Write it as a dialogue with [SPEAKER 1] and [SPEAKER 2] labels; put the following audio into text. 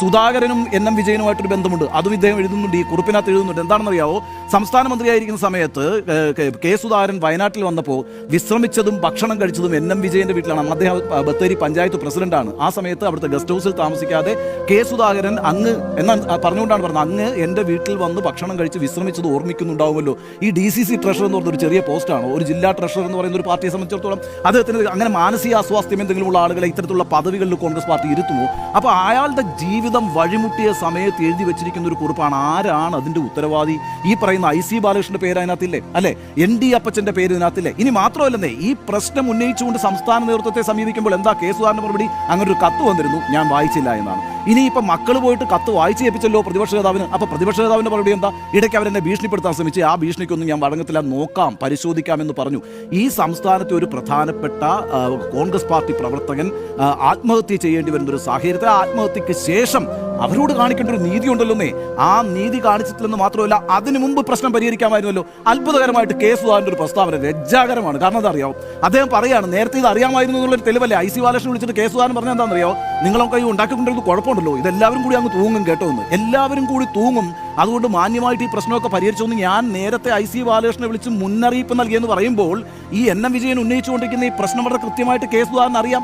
[SPEAKER 1] സുധാകരനും N M വിജയനുമായിട്ടൊരു ബന്ധമുണ്ട്. അതും ഇദ്ദേഹം എഴുതുന്നുണ്ട്. ഈ കുറിപ്പിനകത്ത് എഴുതുന്നുണ്ട്. എന്താണെന്നറിയാവോ? സംസ്ഥാന മന്ത്രിയായിരിക്കുന്ന സമയത്ത് കെ- സുധാകരൻ വയനാട്ടിൽ വന്നപ്പോൾ വിശ്രമിച്ചതും ഭക്ഷണം കഴിച്ചതും എൻ എം വിജയന്റെ വീട്ടിലാണ്. അദ്ദേഹം ബത്തേരി പഞ്ചായത്ത് പ്രസിഡന്റാണ്. ആ സമയത്ത് അവിടുത്തെ ഗസ്റ്റ് ഹൗസിൽ താമസിക്കാതെ കെ സുധാകരൻ അങ്ങ് എന്നാ പറഞ്ഞുകൊണ്ടാണ് പറഞ്ഞത് അങ്ങ് എന്റെ വീട്ടിൽ വന്ന് ഭക്ഷണം കഴിച്ച് വിശ്രമിച്ചത് ഓർമ്മിക്കുന്നുണ്ടാവുമല്ലോ. ഈ ഡി സി സി ട്രഷർ എന്ന് പറഞ്ഞൊരു ചെറിയ പോസ്റ്റാണ്. ഒരു ജില്ലാ ട്രഷർ എന്ന് പറയുന്ന ഒരു പാർട്ടിയെ സംബന്ധിച്ചിടത്തോളം അദ്ദേഹത്തിന് അങ്ങനെ മാനസിക അസ്വാസ്ഥ്യം എന്തെങ്കിലും ആളുകളെ ഇത്തരത്തിലുള്ള പദവികളിൽ കോൺഗ്രസ് പാർട്ടി ഇരുത്തുമോ? അപ്പോൾ അയാളുടെ ജീവിതം വഴിമുട്ടിയ സമയത്ത് എഴുതി വെച്ചിരിക്കുന്ന ഒരു കുറിപ്പാണ്. ആരാണ് അതിന്റെ ഉത്തരവാദി? ഈ പറയുന്ന ഐ സി ബാലകൃഷ്ണന്റെ പേര് അതിനകത്തില്ലേ? അല്ലെ? എൻ ഡി അപ്പച്ചന്റെ പേര് ഇതിനകത്തില്ലേ? ഇനി മാത്രമല്ലെന്നേ ഈ പ്രശ്നം ഉന്നയിച്ചുകൊണ്ട് സംസ്ഥാന നേതൃത്വത്തെ സമീപിക്കുമ്പോൾ എന്താ കേസുകാരന്റെ മറുപടി? അങ്ങനെ ഒരു കത്ത് വന്നിരുന്നു ഞാൻ വായിച്ചില്ല എന്നാണ്. ഇനി ഇപ്പൊ മക്കൾ പോയിട്ട് കത്ത് വായിച്ച് ഏൽപ്പിച്ചല്ലോ പ്രതിപക്ഷ നേതാവിന്. അപ്പോൾ പ്രതിപക്ഷ നേതാവിന്റെ മറുപടി എന്താ? ഇടയ്ക്ക് അവരെന്നെ ഭീഷണിപ്പെടുത്താൻ ശ്രമിച്ച് ആ ഭീഷണിക്കൊന്നും ഞാൻ വഴങ്ങത്തില്ല നോക്കാം പരിശോധിക്കാമെന്ന് പറഞ്ഞു. ഈ സംസ്ഥാനത്തെ ഒരു പ്രധാനപ്പെട്ട കോൺഗ്രസ് പാർട്ടി പ്രവർത്തകൻ ആത്മഹത്യ ചെയ്യേണ്ടി വരുന്ന ഒരു സാഹചര്യത്തിൽ ആത്മഹത്യക്ക് ശേഷം അവരോട് കാണിക്കേണ്ട ഒരു നീതി ഉണ്ടല്ലോന്നേ? ആ നീതി കാണിച്ചിട്ടില്ലെന്ന് മാത്രമല്ല അതിനു മുമ്പ് പ്രശ്നം പരിഹരിക്കാമായിരുന്നല്ലോ. അത്ഭുതകരമായിട്ട് കേസ് സുധാകരന്റെ ഒരു പ്രസ്താവന ലജ്ജാകരമാണ്. കാരണം അറിയാമോ അദ്ദേഹം പറയാണ് നേരത്തെ ഇത് അറിയാമായിരുന്നു എന്നുള്ളൊരു തെളിവല്ലേ? ഐ സി ബാലകൃഷ്ണൻ വിളിച്ചിട്ട് കെ സുധാകരൻ പറഞ്ഞാൽ എന്താണെന്നറിയോ? നിങ്ങളൊക്കെ ഈ ഉണ്ടാക്കിക്കൊണ്ടിരുന്നത് കുഴപ്പമുണ്ടല്ലോ. ഇതെല്ലാവരും കൂടി അങ്ങ് തൂങ്ങും കേട്ടോ എന്ന്. എല്ലാവരും കൂടി തൂങ്ങും. അതുകൊണ്ട് മാന്യമായിട്ട് ഈ പ്രശ്നമൊക്കെ പരിഹരിച്ചോന്ന് ഞാൻ നേരത്തെ ഐ സി ബാലകൃഷ്ണനെ വിളിച്ച് മുന്നറിയിപ്പ് നൽകിയെന്ന് പറയുമ്പോൾ ഈ എൻ എം വിജയൻ ഉന്നയിച്ചുകൊണ്ടിരിക്കുന്ന ഈ പ്രശ്നം വളരെ കൃത്യമായിട്ട് കെ സുധാകരൻ അറിയാം.